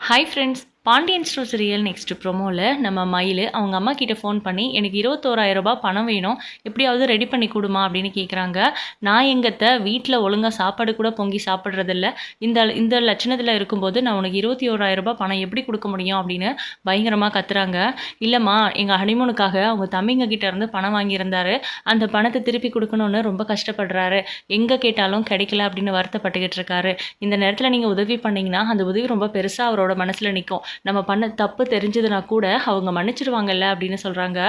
Hi friends Pandian stores real next ப்ரொமோவில் நம்ம மயில் அவங்க அம்மா கிட்ட ஃபோன் பண்ணி எனக்கு இருபத்தோராயிரம் பணம் வேணும். எப்படியாவது ரெடி பண்ணி கொடுமா? அப்படின்னு கேட்குறாங்க நான் எங்கத்த வீட்டில் ஒழுங்காக சாப்பாடு கூட பொங்கி சாப்பிட்றதில்ல. இந்த இந்த லட்சணத்தில் இருக்கும்போது நான் உனக்கு இருபத்தி ஓராயிரரூபா பணம் எப்படி கொடுக்க முடியும் அப்படின்னு பயங்கரமாக கத்துறாங்க. இல்லைம்மா எங்கள் ஹனிமூனுக்காக அவங்க தம்பிங்க கிட்ட இருந்து பணம் வாங்கியிருந்தாரு. அந்த பணத்தை திருப்பி கொடுக்கணும்னு ரொம்ப கஷ்டப்படுறாரு. எங்கே கேட்டாலும் கிடைக்கல அப்படின்னு வருத்தப்பட்டுக்கிட்டு இருக்காரு. இந்த நேரத்தில் நீங்கள் உதவி பண்ணிங்கன்னா அந்த உதவி ரொம்ப பெருசாக அவரோட மனசில் நிற்கும் நம்ம பண்ண தப்பு தெரிஞ்சதுனா கூட அவங்க மன்னிச்சிடுவாங்கல்ல அப்படின்னு சொல்கிறாங்க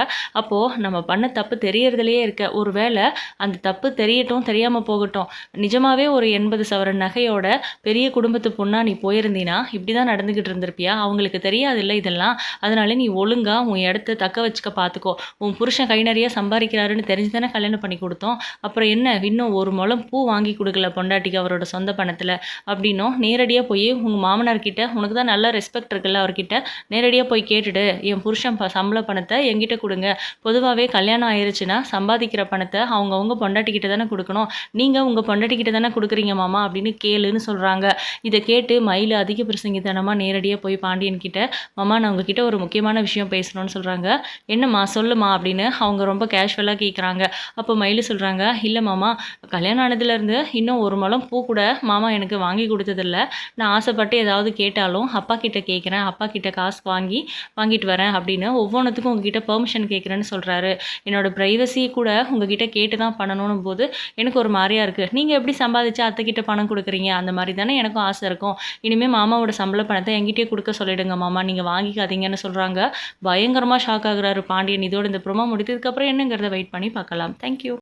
அப்போது நம்ம பண்ண தப்பு தெரியறதுலையே இருக்க ஒரு வேளை அந்த தப்பு தெரியட்டும் தெரியாமல் போகட்டும். நிஜமாகவே ஒரு எண்பது சவரன் நகையோட பெரிய குடும்பத்து பொண்ணாக நீ போயிருந்தீன்னா இப்படி தான் நடந்துக்கிட்டு இருந்திருப்பியா? அவங்களுக்கு தெரியாதுல்ல இதெல்லாம். அதனால நீ ஒழுங்காக உன் இடத்த தக்க வச்சுக்க பார்த்துக்கோ உன் புருஷன் கை நிறைய சம்பாதிக்கிறாருன்னு தெரிஞ்சு தானே கல்யாணம் பண்ணி கொடுத்தோம். அப்புறம் என்ன இன்னும் ஒரு முளம் பூ வாங்கி கொடுக்கல பொண்டாட்டிக்கு அவரோட சொந்த பணத்தில். அப்படின்னும் நேரடியாக போய் உங்கள் மாமனார்கிட்ட உனக்கு தான் நல்ல ரெஸ்பெக்ட் இருக்குல்ல அவர்கிட்ட நேரடியாக போய் கேட்டுடு என் புருஷன் ப சம்பள பணத்தை என்கிட்ட கொடுங்க. பொதுவாகவே கல்யாணம் ஆயிருச்சுன்னா சம்பாதிக்கிற பணத்தை அவங்கவுங்க பொண்டாட்டிக்கிட்ட தானே கொடுக்கணும். நீங்கள் உங்கள் பொண்டாட்டிக்கிட்ட தானே கொடுக்குறீங்க மாமா அப்படின்னு கேளுன்னு சொல்கிறாங்க இதை கேட்டு மயில் அதிக பிரசங்கித்தனமாக நேரடியாக போய் பாண்டியன் கிட்ட மாமா நான் உங்ககிட்ட ஒரு முக்கியமான விஷயம் பேசணும்னு சொல்கிறாங்க என்னம்மா சொல்லுமா அப்படின்னு அவங்க ரொம்ப கேஷுவலாக கேட்குறாங்க அப்போ மயில் சொல்கிறாங்க இல்லை மாமா கல்யாணம் ஆனதுலேருந்து இன்னும் ஒரு மலம் பூ கூட மாமா எனக்கு வாங்கி கொடுத்ததில்ல. நான் ஆசைப்பட்டு ஏதாவது கேட்டாலும் அப்பா கிட்ட கேட்குறேன் அப்பா கிட்ட காசு வாங்கி வாங்கிட்டு வரேன் அப்படின்னு ஒவ்வொன்றுத்துக்கும் உங்ககிட்ட பெர்மிஷன் கேட்குறேன்னு சொல்கிறாரு என்னோட ப்ரைவசி கூட உங்ககிட்ட கேட்டு தான் பண்ணணும் போது எனக்கு ஒரு மாதிரியாக இருக்குது நீங்கள் எப்படி சம்பாதிச்சா அத்தைக்கிட்ட பணம் கொடுக்குறீங்க? அந்த மாதிரி தானே எனக்கும் ஆசை இருக்கும். இனிமேல் மாமாவோட சம்பள பணத்தை என்கிட்டயே கொடுக்க சொல்லிடுங்க மாமா. நீங்கள் வாங்கிக்காதீங்கன்னு சொல்கிறாங்க பயங்கரமாக ஷாக் ஆகுறாரு பாண்டியன். இதோட இந்த ப்ரோமோ முடித்ததுக்கப்புறம் என்னங்கிறத வெயிட் பண்ணி பார்க்கலாம். தேங்க்யூ